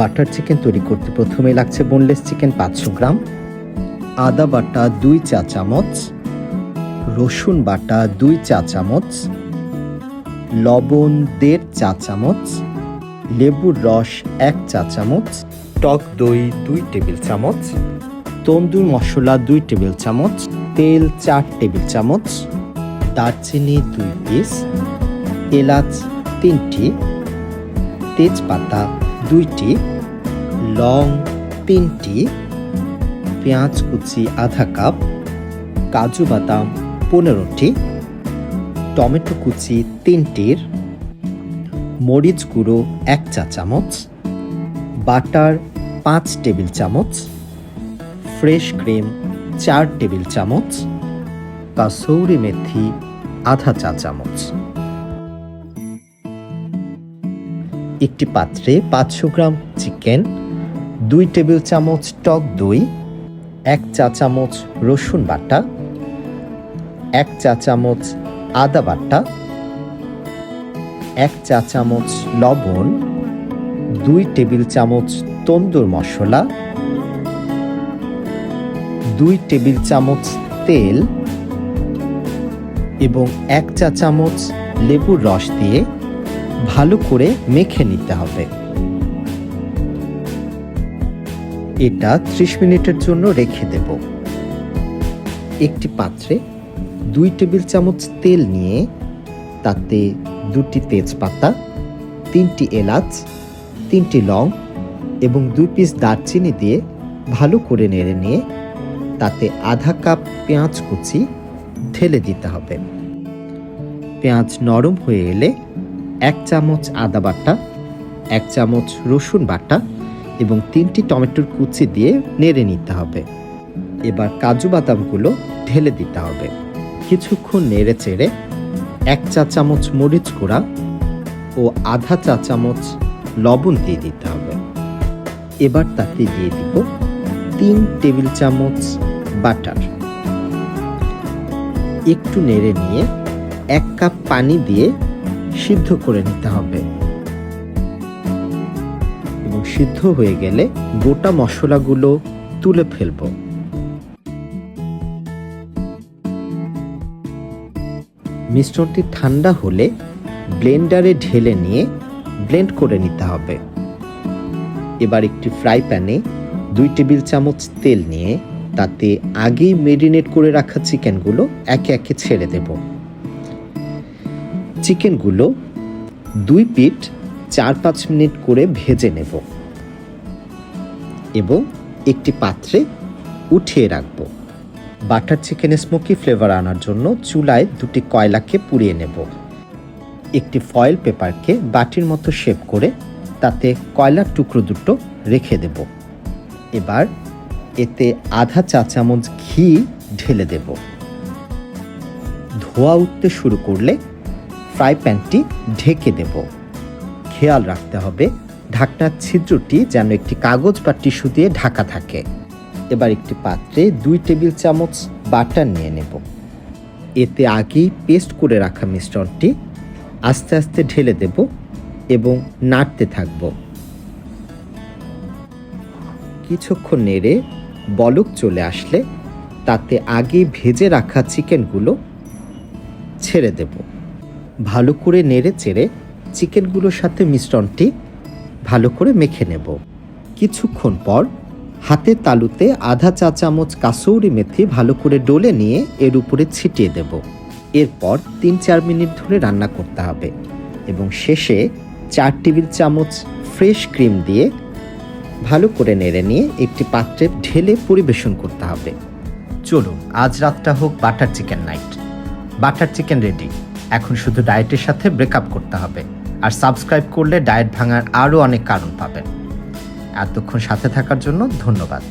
Butter chicken তৈরি করতে প্রথমে লাগছে বোনলেস চিকেন পাঁচশো গ্রাম, আদা বাটা দুই চা চামচ, রসুন বাটা দুই চা চামচ, লবণ দেড় চা চামচ, লেবুর রস এক চা চামচ, টক দই দুই টেবিল চামচ, তন্দুর মশলা দুই টেবিল চামচ, তেল চার টেবিল চামচ, দারচিনি দুই পিস, এলাচ তিনটি, তেজপাতা দুইটি, লং তিনটি, পেঁয়াজ কুচি আধা কাপ, কাজু বাদাম পনেরোটি, টমেটো কুচি তিনটির, মরিচ গুঁড়ো এক চা চামচ, বাটার পাঁচ টেবিল চামচ, ফ্রেশ ক্রিম চার টেবিল চামচ, কাসৌরি মেথি আধা চা চামচ। একটি পাত্রে পাঁচশো গ্রাম চিকেন, দুই টেবিল চামচ টক দই, এক চা চামচ রসুন বাটা, এক চা চামচ আদা বাটা, এক চা চামচ লবণ, দুই টেবিল চামচ তন্দুর মশলা, দুই টেবিল চামচ তেল এবং এক চা চামচ লেবুর রস দিয়ে ভালো করে মেখে নিতে হবে। এটা ত্রিশ মিনিটের জন্য রেখে দেব। একটি পাত্রে দুই টেবিল চামচ তেল নিয়ে তাতে দুটি তেজপাতা, তিনটি এলাচ, তিনটি লং এবং দুই পিস দারচিনি দিয়ে ভালো করে নেড়ে নিয়ে তাতে আধা কাপ পেঁয়াজ কুচি ঢেলে দিতে হবে। পেঁয়াজ নরম হয়ে এলে এক চামচ আদা বাটা, এক চামচ রসুন বাটা এবং তিনটি টমেটোর কুচি দিয়ে নেড়ে নিতে হবে। এবার কাজু বাদামগুলো ঢেলে দিতে হবে। কিছুক্ষণ নেড়ে চেড়ে এক চা চামচ মরিচ গুঁড়া ও আধা চা চামচ লবণ দিয়ে দিতে হবে। এবার তাতে দিয়ে দিব তিন টেবিল চামচ বাটার। একটু নেড়ে নিয়ে এক কাপ পানি দিয়ে সিদ্ধ করে নিতে হবে। এবং সিদ্ধ হয়ে গেলে গোটা মশলাগুলো তুলে ফেলব। মিশ্রণটি ঠান্ডা হলে ব্লেন্ডারে ঢেলে নিয়ে ব্লেন্ড করে নিতে হবে। এবার একটি ফ্রাই প্যানে দুই টেবিল চামচ তেল নিয়ে তাতে আগেই মেরিনেট করে রাখা চিকেনগুলো একে একে ছেড়ে দেব। চিকেনগুলো দুই পিঠ চার পাঁচ মিনিট করে ভেজে নেব এবং একটি পাত্রে উঠিয়ে রাখব। বাটার চিকেনে স্মোকি ফ্লেভার আনার জন্য চুলায় দুটি কয়লাকে পুড়িয়ে নেব। একটি ফয়েল পেপারকে বাটির মতো শেপ করে তাতে কয়লার টুকরো দুটো রেখে দেব। এবার এতে আধা চা চামচ ঘি ঢেলে দেব। ধোয়া উঠতে শুরু করলে ফ্রাই প্যানটি ঢেকে দেব। খেয়াল রাখতে হবে, ঢাকনার ছিদ্রটি যেন একটি কাগজ বা টিস্যু দিয়ে ঢাকা থাকে। এবার একটি পাত্রে দুই টেবিল চামচ বাটার নিয়ে নেব। এতে আগেই পেস্ট করে রাখা মিশ্রণটি আস্তে আস্তে ঢেলে দেব এবং নাড়তে থাকব। কিছুক্ষণ নেড়ে বলক চলে আসলে তাতে আগে ভেজে রাখা চিকেনগুলো ছেড়ে দেব। ভালো করে নেড়ে চেড়ে চিকেনগুলোর সাথে মিশ্রণটি ভালো করে মেখে নেব। কিছুক্ষণ পর হাতের তালুতে আধা চা চামচ কাসৌরি মেথি ভালো করে ডলে নিয়ে এর উপরে ছিটিয়ে দেব। এরপর তিন চার মিনিট ধরে রান্না করতে হবে এবং শেষে চার টেবিল চামচ ফ্রেশ ক্রিম দিয়ে ভালো করে নেড়ে নিয়ে একটি পাত্রে ঢেলে পরিবেশন করতে হবে। চলুন, আজ রাতটা হোক butter chicken night. Butter chicken ready. এখন শুধু ডায়েটের সাথে ব্রেকআপ করতে হবে। আর সাবস্ক্রাইব করলে ডায়েট ভাঙার আরও অনেক কারণ পাবেন। এতক্ষণ সাথে থাকার জন্য ধন্যবাদ।